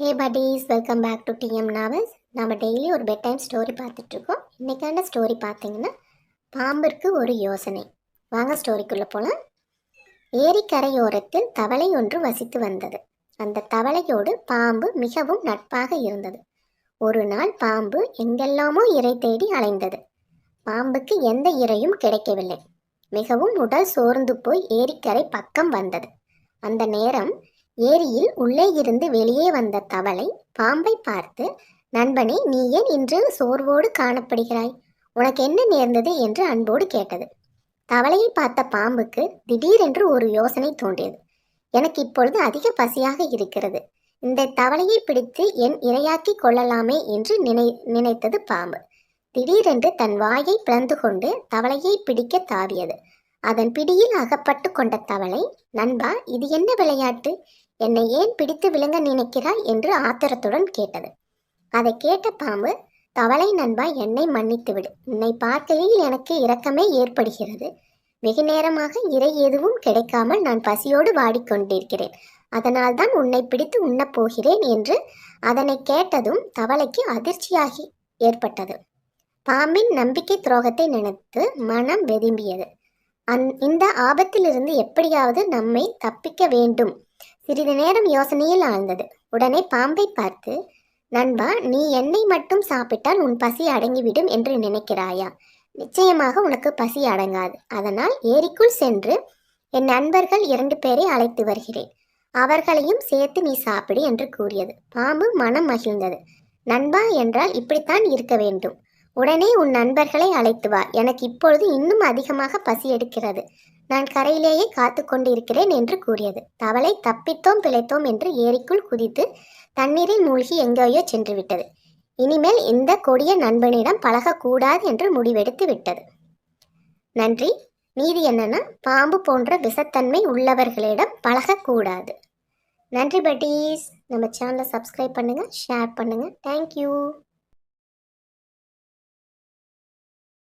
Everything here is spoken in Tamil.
Hey buddies welcome back to DM novels நம்ம டெய்லி ஒரு பெட் டைம் ஸ்டோரி பார்த்துட்ருக்கோம் இன்றைக்கான ஸ்டோரி பார்த்தீங்கன்னா பாம்பிற்கு ஒரு யோசனை. வாங்க ஸ்டோரிக்குள்ளே போகலாம் ஏரிக்கரையோரத்தில் தவளை ஒன்று வசித்து வந்தது. அந்த தவளையோடு பாம்பு மிகவும் நட்பாக இருந்தது. ஒரு நாள் பாம்பு எங்கெல்லாமோ இரை தேடி அலைந்தது. பாம்புக்கு எந்த இரையும் கிடைக்கவில்லை. மிகவும் உடல் சோர்ந்து போய் ஏரிக்கரை பக்கம் வந்தது. அந்த நேரம் ஏரியில் உள்ளே இருந்து வெளியே வந்த தவளை பாம்பை பார்த்து நண்பனே நீ ஏன் இன்று சோர்வோடு காணப்படுகிறாய்? உனக்கு என்ன நேர்ந்தது? என்று அன்போடு கேட்டது. தவளையை பார்த்த பாம்புக்கு திடீரென்று ஒரு யோசனை தோன்றியது. எனக்கு இப்பொழுது அதிக பசியாக இருக்கிறது. இந்த தவளையை பிடித்து என் இரையாக்கி கொள்ளலாமே என்று நினை நினைத்தது பாம்பு. திடீரென்று தன் வாயை பிளந்து கொண்டு தவளையை பிடிக்க தாவியது. அதன் பிடியில் அகப்பட்டு கொண்ட தவளை நண்பா இது என்ன விளையாட்டு? என்னை ஏன் பிடித்து விழுங்க நினைக்கிறாய் என்று ஆத்திரத்துடன் கேட்டது. அதை கேட்ட பாம்பு தவளை நண்பா என்னை மன்னித்து விடு. உன்னை பார்க்கையில் எனக்கு இரக்கமே ஏற்படுகிறது. வெகு நேரமாக இறை எதுவும் கிடைக்காமல் நான் பசியோடு வாடிக்கொண்டிருக்கிறேன். அதனால்தான் உன்னை பிடித்து உண்ணப் போகிறேன் என்று அதனை கேட்டதும் தவளைக்கு அதிர்ச்சியாகி ஏற்பட்டது. பாம்பின் நம்பிக்கை துரோகத்தை நினைத்து மனம் வெதும்பியது. அந் இந்த ஆபத்திலிருந்து எப்படியாவது நம்மை தப்பிக்க வேண்டும். சிறிது நேரம் யோசனையில் ஆழ்ந்தது. உடனே பாம்பை பார்த்து நண்பா நீ என்னை மட்டும் சாப்பிட்டால் உன் பசி அடங்கிவிடும் என்று நினைக்கிறாயா? நிச்சயமாக உனக்கு பசி அடங்காது. அதனால் ஏரிக்குள் சென்று என் நண்பர்கள் இரண்டு பேரை அழைத்து வருகிறேன். அவர்களையும் சேர்த்து நீ சாப்பிடு என்று கூறியது. பாம்பு மனம் மகிழ்ந்தது. நண்பா என்றால் இப்படித்தான் இருக்க வேண்டும். உடனே உன் நண்பர்களை அழைத்து வா. எனக்கு இப்பொழுது இன்னும் அதிகமாக பசி எடுக்கிறது. நான் கரையிலேயே காத்து கொண்டிருக்கிறேன் என்று கூறியது. தவளை தப்பித்தோம் பிழைத்தோம் என்று ஏரிக்குள் குதித்து தண்ணீரில் மூழ்கி எங்கேயோ சென்று விட்டது. இனிமேல் இந்த கொடிய நண்பனிடம் பழகக்கூடாது என்று முடிவெடுத்து விட்டது. நன்றி. நீதி என்னன்னா பாம்பு போன்ற விஷத்தன்மை உள்ளவர்களிடம் பழகக்கூடாது. நன்றி பட்டீஸ் நம்ம சேனலை சப்ஸ்கிரைப் பண்ணுங்கள் ஷேர் பண்ணுங்கள் தேங்க்யூ